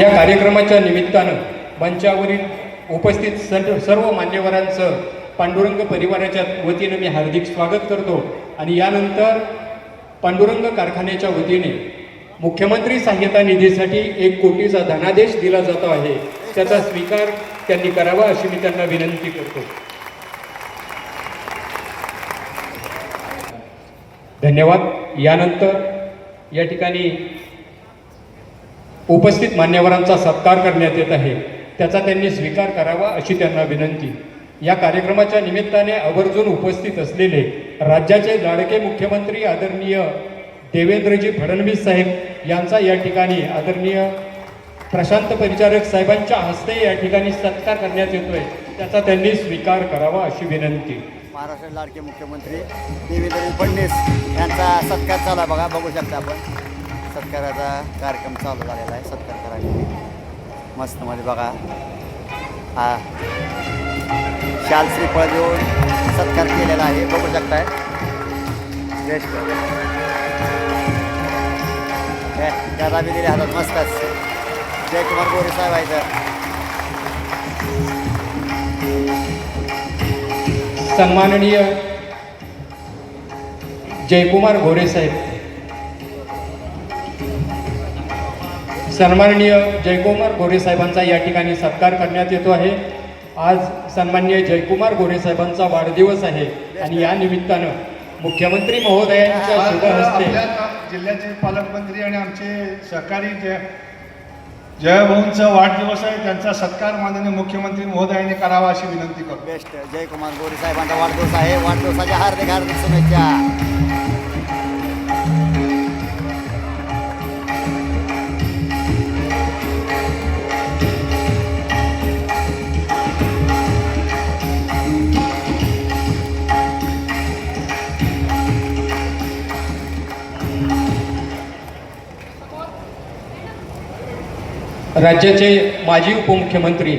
या कार्यक्रमाच्या निमित्तानं मंचावरील उपस्थित सर्व सर्व मान्यवरांचं पांडुरंग परिवाराच्या वतीनं मी हार्दिक स्वागत करतो. आणि यानंतर पांडुरंग कारखान्याच्या वतीने मुख्यमंत्री सहाय्यता निधीसाठी एक कोटीचा धनादेश दिला जातो आहे. त्याचा स्वीकार त्यांनी करावा अशी मी त्यांना विनंती करतो. धन्यवाद. यानंतर या ठिकाणी उपस्थित मान्यवरांचा सत्कार करण्यात येत आहे. त्याचा त्यांनी स्वीकार करावा अशी त्यांना विनंती. या कार्यक्रमाच्या निमित्ताने आवर्जून उपस्थित असलेले राज्याचे लाडके मुख्यमंत्री आदरणीय देवेंद्रजी फडणवीस साहेब यांचा या ठिकाणी आदरणीय प्रशांत परिचारक साहेबांच्या हस्ते या ठिकाणी सत्कार करण्यात येतोय. त्याचा त्यांनी स्वीकार करावा अशी विनंती. महाराष्ट्र लाडके मुख्यमंत्री देवेंद्र फडणवीस यांचा सत्कार चालू बघा बघू शकता आपण. सत्काराचा कार्यक्रम चालू झालेला आहे सत्कार करायला मस्त मध्ये बघा. हा. शाल श्रीफळ देऊन सत्कार केलेला आहे. बघू शकताय. बेस्ट. गदा बी दिले हातात मस्तच. जयकुमार गोरे साहेब आहे तर सन्माननीय जयकुमार घोरे साहेब. सन्माननीय जयकुमार गोरे साहेबांचा या ठिकाणी सत्कार करण्यात येतो आहे. आज सन्माननीय जयकुमार गोरे साहेबांचा वाढदिवस आहे आणि या निमित्तानं मुख्यमंत्री महोदयांच्या शुभ हस्ते आपल्या जिल्ह्याचे पालकमंत्री आणि आमचे सहकारी जय जयभाऊंचा वाढदिवस आहे त्यांचा सत्कार माननीय मुख्यमंत्री महोदयांनी करावा अशी विनंती करतो. बेस्ट. जयकुमार गोरे साहेबांचा वाढदिवस आहे. वाढदिवसाच्या हार्दिक हार्दिक शुभेच्छा. राज्याचे माजी उपमुख्यमंत्री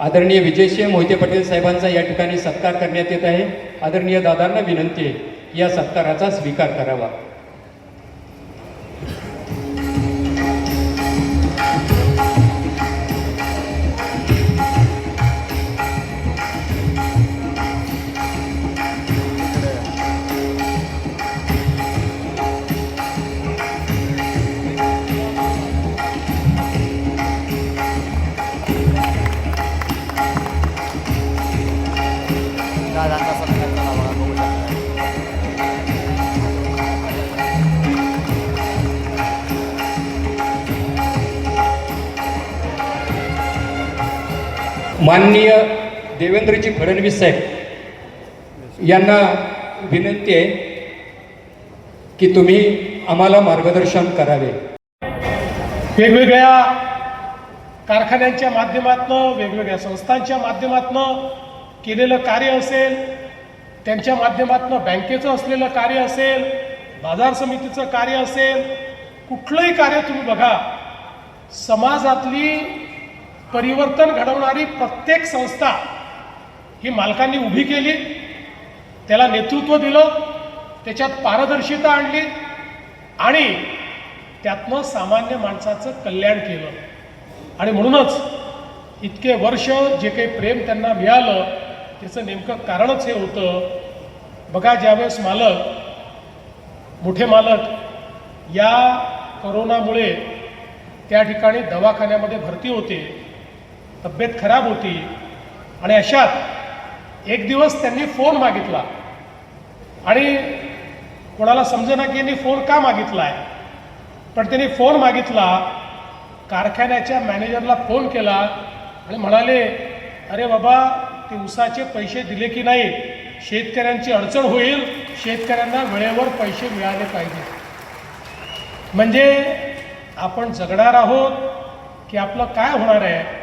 आदरणीय विजयसिंह मोहिते पटेल साहेबांचा या ठिकाणी सत्कार करण्यात येत आहे. आदरणीय दादांना विनंती आहे या सत्काराचा स्वीकार करावा. माननीय देवेंद्रजी फडणवीस साहेब यांना विनंती आहे की तुम्ही आम्हाला मार्गदर्शन करावे. वेगवेगळ्या कारखान्यांच्या माध्यमातनं वेगवेगळ्या संस्थांच्या माध्यमातनं केलेलं कार्य असेल त्यांच्या माध्यमातनं बँकेचं असलेलं कार्य असेल बाजार समितीचं कार्य असेल कुठलंही कार्य तुम्ही बघा. समाजातली परिवर्तन घडवणारी प्रत्येक संस्था ही मालकांनी उभी केली त्याला नेतृत्व दिलं त्याच्यात पारदर्शिता आणली आणि त्यातनं सामान्य माणसाचं कल्याण केलं. आणि म्हणूनच इतके वर्ष जे काही प्रेम त्यांना मिळालं त्याचं नेमकं कारणच हे होतं. बघा ज्यावेळेस मालक मोठे मालक या करोनामुळे त्या ठिकाणी दवाखान्यामध्ये भरती होते तब्येत खराब होती. आणि अशात एक दिवस त्यांनी फोन मागितला. आणि कोणाला समजेना की यांनी फोन का मागितला आहे पण त्यांनी फोन मागितला कारखान्याच्या मॅनेजरला फोन केला आणि म्हणाले अरे बाबा ते उसाचे पैसे दिले की नाही? शेतकऱ्यांची अडचण होईल शेतकऱ्यांना वेळेवर पैसे मिळाले पाहिजे. म्हणजे आपण जगणार आहोत की आपलं काय होणार आहे?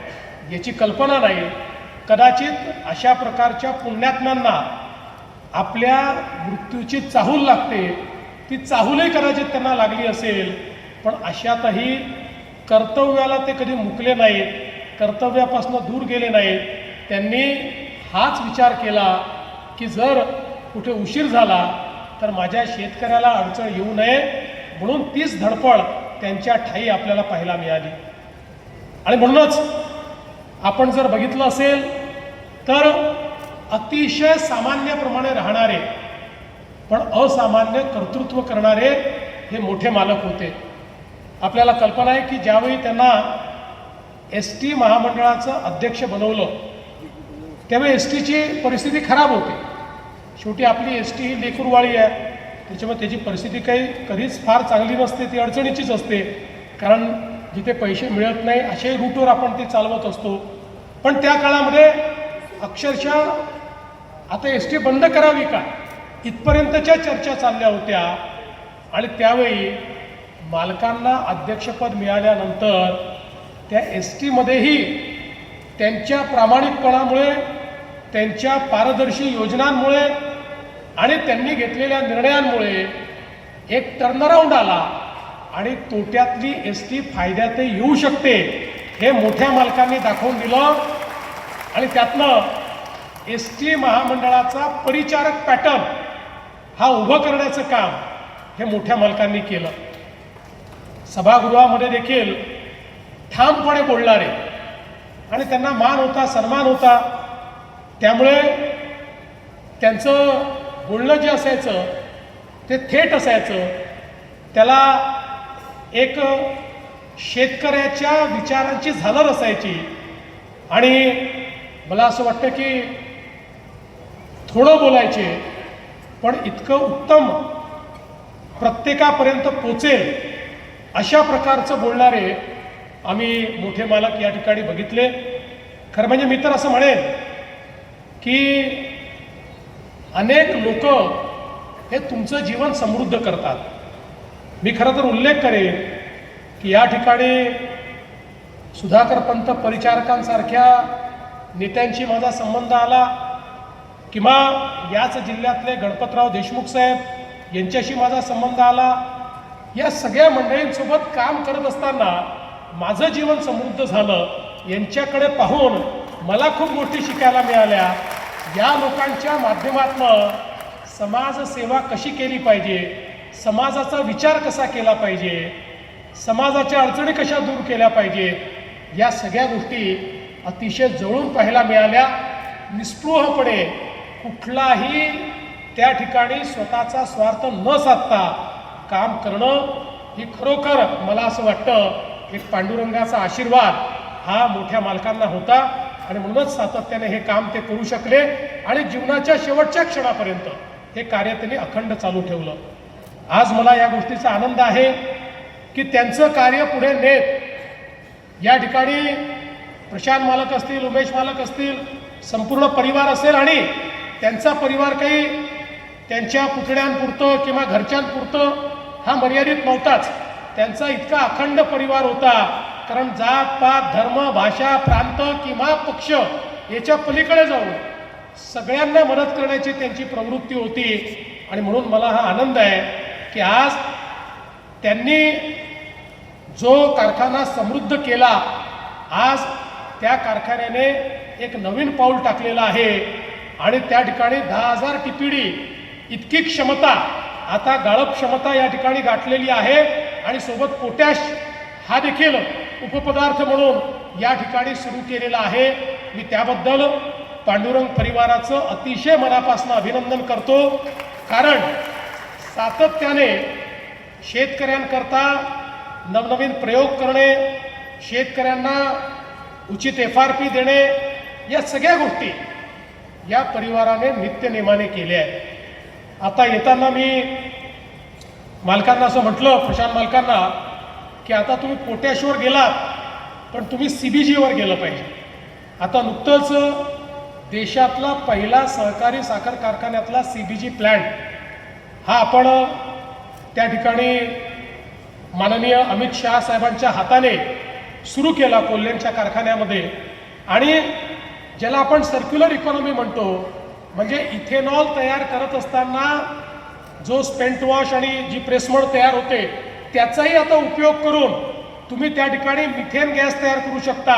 याची कल्पना नाही. कदाचित अशा प्रकारच्या पुण्यात्म्यांना आपल्या मृत्यूची चाहूल लागते. ती चाहूलही कदाचित त्यांना लागली असेल. पण अशातही कर्तव्याला ते कधी मुकले नाहीत कर्तव्यापासून दूर गेले नाहीत. त्यांनी हाच विचार केला की जर कुठे उशीर झाला तर माझ्या शेतकऱ्याला अडचण येऊ नये म्हणून तीच धडपड त्यांच्या ठाई आपल्याला पाहायला मिळाली. आणि म्हणूनच आपण जर बघितलं असेल तर अतिशय सामान्यप्रमाणे राहणारे पण असामान्य कर्तृत्व करणारे हे मोठे मालक होते. आपल्याला कल्पना आहे की ज्यावेळी त्यांना एस टी महामंडळाचं अध्यक्ष बनवलं त्यावेळी एस टीची परिस्थिती खराब होती. शेवटी आपली एस टी ही लेकुरवाळी आहे त्याच्यामुळे त्याची परिस्थिती काही कधीच फार चांगली नसते ती अडचणीचीच असते. कारण जिथे पैसे मिळत नाही अशाही रूटवर आपण ते चालवत असतो. पण त्या काळामध्ये अक्षरशः आता एस टी बंद करावी का? इथपर्यंतच्या चर्चा चालल्या होत्या. आणि त्यावेळी मालकांना अध्यक्षपद मिळाल्यानंतर त्या एस टीमध्येही त्यांच्या प्रामाणिकपणामुळे त्यांच्या पारदर्शी योजनांमुळे आणि त्यांनी घेतलेल्या निर्णयांमुळे एक टर्नराऊंड आला. आणि तोट्यातली एस टी फायद्यातही येऊ शकते हे मोठ्या मालकांनी दाखवून दिलं. आणि त्यातनं एस टी महामंडळाचा परिचारक पॅटर्न हा उभं करण्याचं काम हे मोठ्या मालकांनी केलं. सभागृहामध्ये देखील ठामपणे बोलणारे आणि त्यांना मान होता सन्मान होता. त्यामुळे त्यांचं बोलणं जे असायचं ते थेट असायचं त्याला एक शेतकऱ्याच्या विचारांची झालर असायची. आणि मला असं वाटतं की थोडं बोलायचे पण इतकं उत्तम प्रत्येकापर्यंत पोचेल अशा प्रकारचं बोलणारे आम्ही मोठे मालक या ठिकाणी बघितले. खरं म्हणजे मी तर असं म्हणेन की अनेक लोक हे तुमचं जीवन समृद्ध करतात. मी खरं तर उल्लेख करेन की या ठिकाणी सुधाकर पंत परिचारकांसारख्या नेत्यांशी माझा संबंध आला किंवा याच जिल्ह्यातले गणपतराव देशमुख साहेब यांच्याशी माझा संबंध आला. या सगळ्या मंडळींसोबत काम करत असताना माझं जीवन समृद्ध झालं. यांच्याकडे पाहून मला खूप गोष्टी शिकायला मिळाल्या. या लोकांच्या माध्यमातनं समाजसेवा कशी केली पाहिजे? समाजाचा विचार कसा केला पाहिजे? समाजाच्या अडचणी कशा दूर केल्या पाहिजेत? या सगळ्या गोष्टी अतिशय जवळून पाहायला मिळाल्या. निस्पृहपणे कुठलाही त्या ठिकाणी स्वतःचा स्वार्थ न साधता काम करणं ही खरोखर मला असं वाटतं एक पांडुरंगाचा आशीर्वाद हा मोठ्या मालकांना होता आणि म्हणूनच सातत्याने हे काम ते करू शकले आणि जीवनाच्या शेवटच्या क्षणापर्यंत हे कार्य त्यांनी अखंड चालू ठेवलं. आज मला या गोष्टीचा आनंद आहे की त्यांचं कार्य पुढे नेत. या ठिकाणी प्रशांत मालक असतील उमेश मालक असतील संपूर्ण परिवार असेल आणि त्यांचा परिवार काही त्यांच्या पुतळ्यांपुरतं किंवा घरच्यांपुरतं हा मर्यादित नव्हताच. त्यांचा इतका अखंड परिवार होता. कारण जात पात धर्म भाषा प्रांत किंवा पक्ष याच्या पलीकडे जाऊन सगळ्यांना मदत करण्याची त्यांची प्रवृत्ती होती. आणि म्हणून मला हा आनंद आहे की आज त्यांनी जो कारखाना समृद्ध केला आज त्या कारखान्याने एक नवीन पाऊल टाकलेलं आहे. आणि त्या ठिकाणी दहा हजार टिपिडी इतकी क्षमता आता गाळप क्षमता या ठिकाणी गाठलेली आहे. आणि सोबत पोटॅश हा देखील उपपदार्थ म्हणून या ठिकाणी सुरू केलेला आहे. मी त्याबद्दल पांडुरंग परिवाराचं अतिशय मनापासून अभिनंदन करतो. कारण सातत्याने शेतकऱ्यांकरता नवनवीन प्रयोग करणे शेतकऱ्यांना उचित एफ आर पी देणे या सगळ्या गोष्टी या परिवाराने नित्यनेमाने केल्या आहेत. आता येताना मी मालकांना असं म्हटलं प्रशांत मालकांना की आता तुम्ही पोटॅशवर गेलात पण तुम्ही सी बी जीवर गेलं पाहिजे. आता नुकतंच देशातला पहिला सहकारी साखर कारखान्यातला सी बी जी प्लॅन्ट हा आपण त्या ठिकाणी माननीय अमित शहा साहेबांच्या हाताने सुरू केला कोल्ह्यांच्या कारखान्यामध्ये. आणि ज्याला आपण सर्क्युलर इकॉनॉमी म्हणतो म्हणजे इथेनॉल तयार करत असताना जो स्पेंट वॉश आणि जी प्रेसमड तयार होते त्याचाही आता उपयोग करून तुम्ही त्या ठिकाणी मिथेन गॅस तयार करू शकता.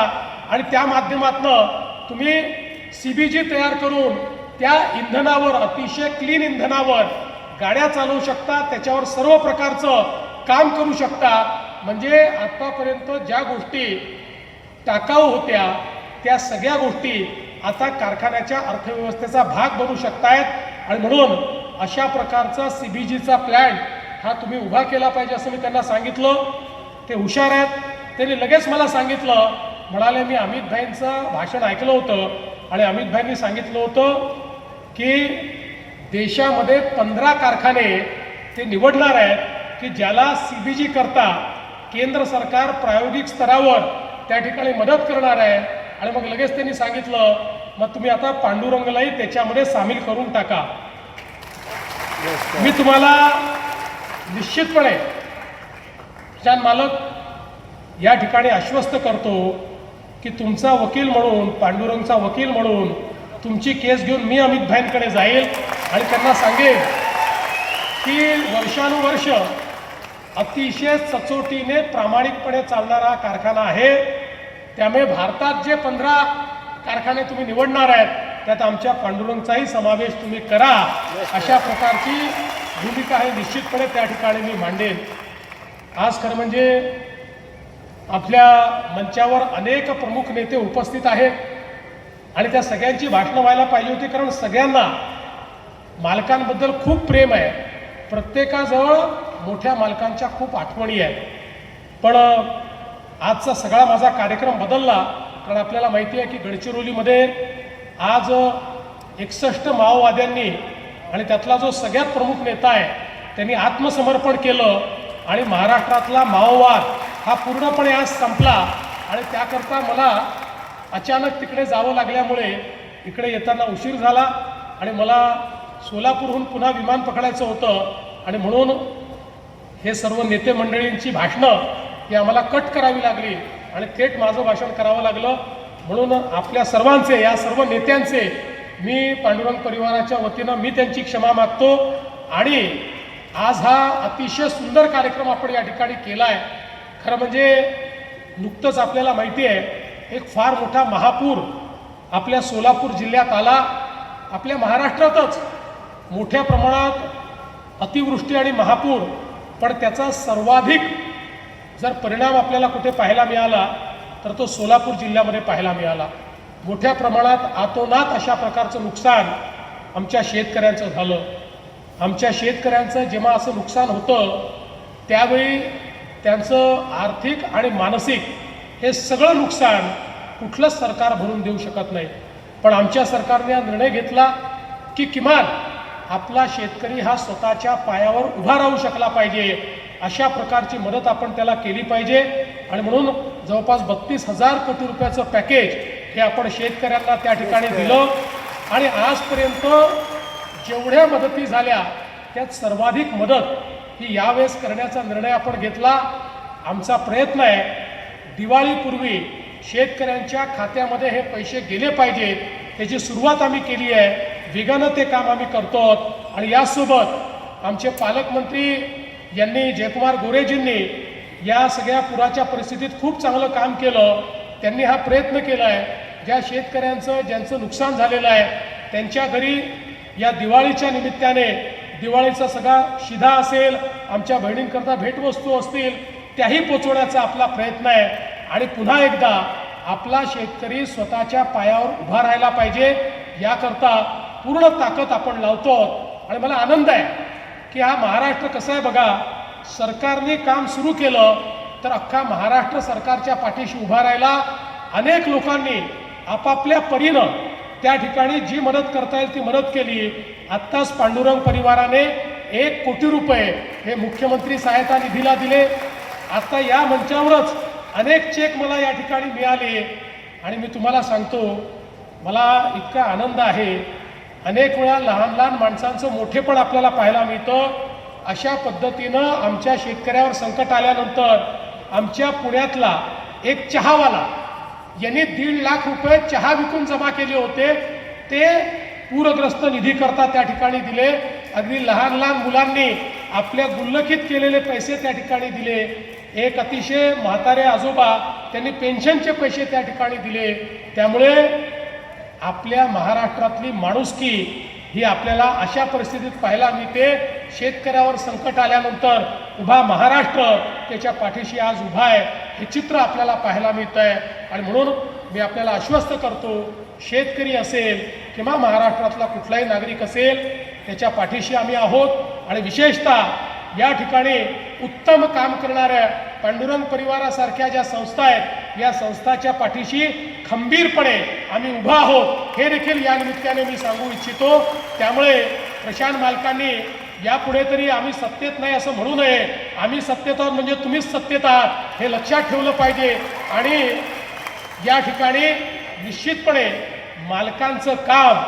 आणि त्या माध्यमातनं तुम्ही सी बी जी तयार करून त्या इंधनावर अतिशय क्लीन इंधनावर गाड्या चालवू शकता त्याच्यावर सर्व प्रकारचं काम करू शकता. म्हणजे आत्तापर्यंत ज्या गोष्टी टाकाऊ होत्या त्या सगळ्या गोष्टी आता कारखान्याच्या अर्थव्यवस्थेचा भाग बनू शकतायत. आणि म्हणून अशा प्रकारचा सी बी जीचा प्लॅन हा तुम्ही उभा केला पाहिजे असं मी त्यांना सांगितलं. ते हुशार आहेत. त्यांनी लगेच मला सांगितलं. म्हणाले मी अमित भाईंचं भाषण ऐकलं होतं आणि अमित भाईंनी सांगितलं होतं की देशामध्ये पंधरा कारखाने ते निवडणार आहेत की ज्याला सी बी जी करता केंद्र सरकार प्रायोगिक स्तरावर त्या ठिकाणी मदत करणार आहे. आणि मग लगेच त्यांनी सांगितलं मग तुम्ही आता पांडुरंगलाही त्याच्यामध्ये सामील करून टाका. मी तुम्हाला निश्चितपणे शान मालक या ठिकाणी आश्वस्त करतो की तुमचा वकील म्हणून पांडुरंगचा वकील म्हणून तुमची केस घेऊन मी अमित भाईंकडे जाईल. आणि त्यांना सांगेन की वर्षानुवर्ष अतिशय सचोटीने प्रामाणिकपणे चालणारा कारखाना आहे. त्यामुळे भारतात जे पंधरा कारखाने तुम्ही निवडणार आहेत त्यात आमच्या पांडुरंगचाही समावेश तुम्ही करा. अशा प्रकारची भूमिका हे निश्चितपणे त्या ठिकाणी मी मांडेन. आज खरं म्हणजे आपल्या मंचावर अनेक प्रमुख नेते उपस्थित आहेत. आणि त्या सगळ्यांची भाषणं व्हायला पाहिजे होती कारण सगळ्यांना मालकांबद्दल खूप प्रेम आहे. प्रत्येकाजवळ मोठ्या मालकांच्या खूप आठवणी आहेत. पण आजचा सगळा माझा कार्यक्रम बदलला कारण आपल्याला माहिती आहे की गडचिरोलीमध्ये आज एकसष्ट माओवाद्यांनी आणि त्यातला जो सगळ्यात प्रमुख नेता आहे त्यांनी आत्मसमर्पण केलं आणि महाराष्ट्रातला माओवाद हा पूर्णपणे आज संपला आणि त्याकरता मला अचानक तिकडे जावं लागल्यामुळे इकडे येताना उशीर झाला आणि मला सोलापूरहून पुन्हा विमान पकडायचं होतं. आणि म्हणून हे सर्व नेते मंडळींची भाषणं ही आम्हाला कट करावी लागली आणि थेट माझं भाषण करावं लागलं. म्हणून आपल्या सर्वांचे या सर्व नेत्यांचे मी पांडुरंग परिवाराच्या वतीनं मी त्यांची क्षमा मागतो. आणि आज हा अतिशय सुंदर कार्यक्रम आपण या ठिकाणी केला आहे खरं म्हणजे नुकतंच आपल्याला माहिती आहे एक फार मोठा महापूर आपल्या सोलापूर जिल्ह्यात आला. आपल्या महाराष्ट्रातच मोठ्या प्रमाणात अतिवृष्टी आणि महापूर पण त्याचा सर्वाधिक जर परिणाम आपल्याला कुठे पाहायला मिळाला तर तो सोलापूर जिल्ह्यामध्ये पाहायला मिळाला. मोठ्या प्रमाणात आतोनात अशा प्रकारचं नुकसान आमच्या शेतकऱ्यांचं झालं. आमच्या शेतकऱ्यांचं जेव्हा असं नुकसान होतं त्यावेळी त्यांचं आर्थिक आणि मानसिक हे सगळं नुकसान कुठलंच सरकार भरून देऊ शकत नाही. पण आमच्या सरकारने हा निर्णय घेतला की किमान आपला शेतकरी हा स्वतःच्या पायावर उभा राहू शकला पाहिजे. अशा प्रकारची मदत आपण त्याला केली पाहिजे. आणि म्हणून जवळपास बत्तीस हजार कोटी रुपयाचं पॅकेज हे आपण शेतकऱ्यांना त्या ठिकाणी दिलं. आणि आजपर्यंत जेवढ्या मदती झाल्या त्यात सर्वाधिक मदत ही यावेळेस करण्याचा निर्णय आपण घेतला. आमचा प्रयत्न आहे दिवाळीपूर्वी शेतकऱ्यांच्या खात्यामध्ये हे पैसे गेले पाहिजेत. त्याची सुरुवात आम्ही केली आहे. वेगानं ते काम आम्ही करतो आणि यासोबत आमचे पालकमंत्री यांनी जयकुमार गोरेजींनी या सगळ्या पुराच्या परिस्थितीत खूप चांगलं काम केलं. त्यांनी हा प्रयत्न केला आहे ज्या शेतकऱ्यांचं ज्यांचं नुकसान झालेलं आहे त्यांच्या घरी या दिवाळीच्या निमित्ताने दिवाळीचा सगळा शिधा असेल आमच्या बहिणींकरता भेटवस्तू असतील त्याही पोचवण्याचा आपला प्रयत्न आहे. आणि पुन्हा एकदा आपला शेतकरी स्वतःच्या पायावर उभा राहायला पाहिजे. याकरता पूर्ण ताकद आपण लावतो आणि मला आनंद आहे की हा महाराष्ट्र कसं आहे बघा सरकारने काम सुरू केलं तर अख्खा महाराष्ट्र सरकारच्या पाठीशी उभा राहिला. अनेक लोकांनी आपापल्या परीनं त्या ठिकाणी जी मदत करता येईल ती मदत केली. आत्ताच पांडुरंग परिवाराने एक कोटी रुपये हे मुख्यमंत्री सहायता निधीला दिले. आता या मंचावरच अनेक चेक मला या ठिकाणी मिळाले. आणि मी तुम्हाला सांगतो मला इतका आनंद आहे अनेक वेळा लहान लहान माणसांचं मोठेपण आपल्याला पाहायला मिळतं. अशा पद्धतीनं आमच्या शेतकऱ्यावर संकट आल्यानंतर आमच्या पुण्यातला एक चहावाला यांनी दीड लाख रुपये चहा विकून जमा केले होते. ते पूरग्रस्त निधी करता त्या ठिकाणी दिले. अगदी लहान लहान मुलांनी आपल्या गुल्लखित केलेले पैसे त्या ठिकाणी दिले. एक अतिशय म्हातारे आजोबा त्यांनी पेन्शनचे पैसे त्या ठिकाणी दिले. त्यामुळे आपल्या महाराष्ट्रातली माणुसकी ही आपल्याला अशा परिस्थितीत पाहायला मिळते. शेतकऱ्यावर संकट आल्यानंतर उभा महाराष्ट्र त्याच्या पाठीशी आज उभा आहे हे चित्र आपल्याला पाहायला मिळतं आहे आणि म्हणून मी आपल्याला आश्वस्त करतो शेतकरी असेल किंवा महाराष्ट्रातला कुठलाही नागरिक असेल त्याच्या पाठीशी आम्ही आहोत. आणि विशेषतः या ठिकाणी उत्तम काम करणाऱ्या पांडुरंग परिवारासारख्या ज्या संस्था आहेत या संस्थाच्या पाठीशी खंबीरपणे आम्ही उभा आहोत. हे देखील या निमित्ताने मी सांगू इच्छितो. त्यामुळे प्रशांत मालकांनी यापुढे तरी आम्ही सत्तेत नाही असं म्हणू नये. आम्ही सत्तेत आहोत म्हणजे तुम्हीच सत्तेत आहात हे लक्षात ठेवलं पाहिजे. आणि या ठिकाणी निश्चितपणे मालकांचं काम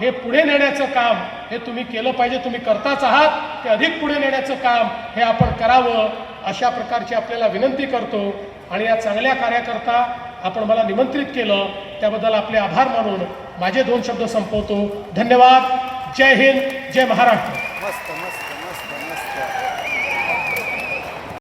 हे पुढे नेण्याचं काम हे तुम्ही केलं पाहिजे तुम्ही करताच आहात ते अधिक पुढे नेण्याचं काम हे आपण करावं. अशा प्रकारची आपल्याला विनंती करतो आणि या चांगल्या कार्याकरता आपण मला निमंत्रित केलं त्याबद्दल आपले आभार मानून माझे दोन शब्द संपवतो. धन्यवाद. जय हिंद. जय महाराष्ट्र. मस्त मस्त.